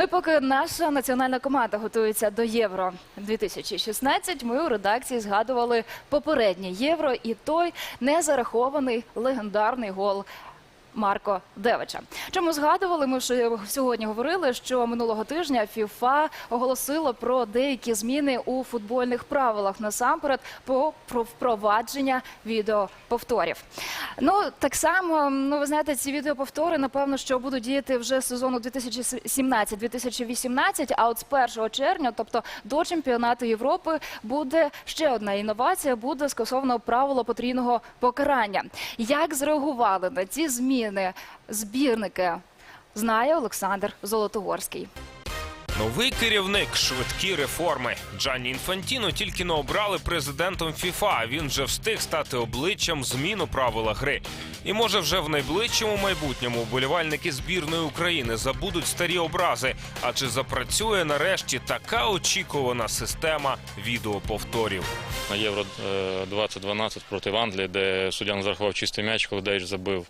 Ну і поки наша національна команда готується до Євро 2016, ми у редакції згадували попереднє євро і той незарахований легендарний гол. Марко Девича. Чому згадували? Ми ж сьогодні говорили, що минулого тижня ФІФА оголосило про деякі зміни у футбольних правилах насамперед по про впровадження відеоповторів. Ну так само, ну ви знаєте, ці відеоповтори напевно, що будуть діяти вже сезону 2017-2018, А от з 1 червня, тобто до чемпіонату Європи, буде ще одна інновація. Буде скасовано правило потрійного покарання. Як зреагували на ці зміни збірники? Знає Олександр Золотогорський. Новий керівник, швидкі реформи. Джанні Інфантіно тільки не обрали президентом ФІФА. Він вже встиг стати обличчям змін у правила гри. І може вже в найближчому майбутньому вболівальники збірної України забудуть старі образи. Адже запрацює нарешті така очікувана система відеоповторів. на Євро е, 2012 проти Англії, де суддя не зарахував чистий м'яч, коли Дейч забив,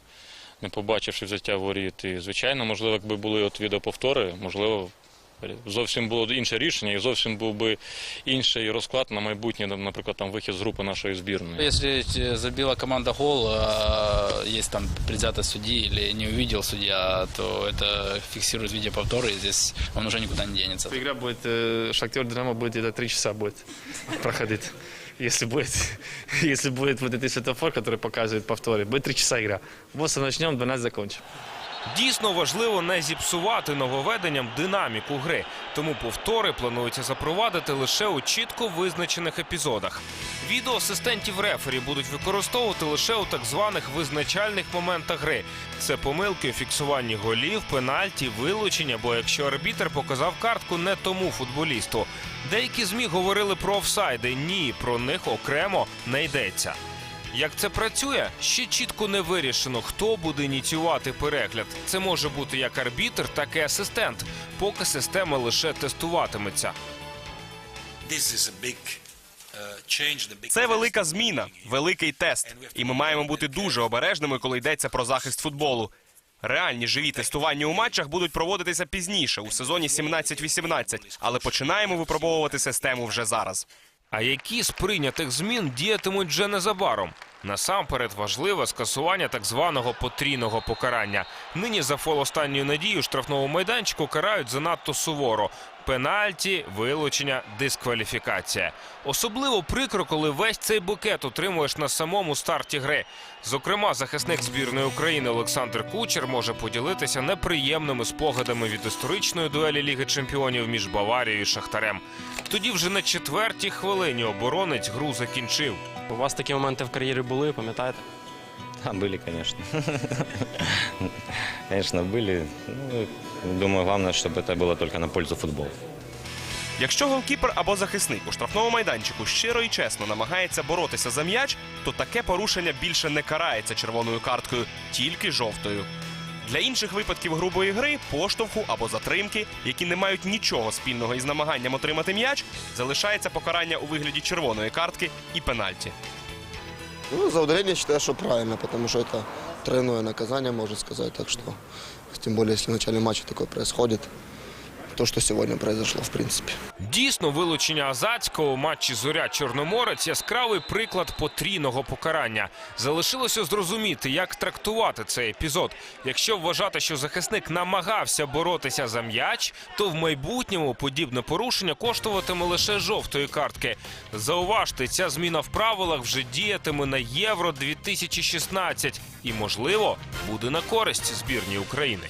не побачивши взяття воріт. І, звичайно, можливо, якби були от відеоповтори, можливо, зовсім було б інше рішення і зовсім був би інший розклад на майбутнє, наприклад, там вихід з групи нашої збірної. Если э, забила команда гол, а, есть там предвзятость судьи или не увидел судья, то это фиксирует видеоповторы, и здесь он уже никуда не денется. Игра будет, э, Шахтер Динамо будет где-то три часа будет проходить. Если будет, если будет вот этот светофор, который показывает повторы, будет три часа игра. 8 начнем, 12 закончим. Дійсно важливо не зіпсувати нововведенням динаміку гри, тому повтори планується запровадити лише у чітко визначених епізодах. Відео асистентів рефері будуть використовувати лише у так званих визначальних моментах гри. Це помилки у фіксуванні голів, пенальті, вилучення, бо якщо арбітр показав картку не тому футболісту. Деякі змі говорили про офсайди. Ні, про них окремо не йдеться. Як це працює, ще чітко не вирішено, хто буде ініціювати перегляд. Це може бути як арбітр, так і асистент, поки система лише тестуватиметься. This is a big uh, Це велика зміна, великий тест, і ми маємо бути дуже обережними, коли йдеться про захист футболу. Реальні живі тестування у матчах будуть проводитися пізніше у сезоні 17-18, але починаємо випробовувати систему вже зараз. А які з прийнятих змін діятимуть вже незабаром? Насамперед важливе скасування так званого потрійного покарання. Нині за фол останньої надії у штрафному майданчику карають занадто суворо. Пенальті, вилучення, дискваліфікація. Особливо прикро, коли весь цей букет отримуєш на самому старті гри. Зокрема, захисник збірної України Олександр Кучер може поділитися неприємними спогадами від історичної дуелі Ліги Чемпіонів між Баварією і Шахтарем. Тоді вже на четвертій хвилині оборонець гру закінчив. У вас такі моменти в кар'єрі були, пам'ятаєте? А, были, конечно. Конечно, были. Ну, думаю, главное, чтобы это было только на пользу футбола. Якщо голкіпер або захисник у штрафному майданчику щиро і чесно намагається боротися за м'яч, то таке порушення більше не карається червоною карткою, тільки жовтою. Для інших випадків грубої гри, поштовху або затримки, які не мають нічого спільного із намаганням отримати м'яч, залишається покарання у вигляді червоної картки і пенальті. Ну, за считаю, что правильно, потому что это тройное наказание, можно сказать. Так что, тем более, если в начале матча такое происходит, то, что сегодня произошло, в принципе. Дійсно, вилучення Азацького у матчі Зоря Чорноморець яскравий приклад потрійного покарання. Залишилося зрозуміти, як трактувати цей епізод. Якщо вважати, що захисник намагався боротися за м'яч, то в майбутньому подібне порушення коштуватиме лише жовтої картки. Зауважте, ця зміна в правилах вже діятиме на Євро 2016 і, можливо, буде на користь збірній України.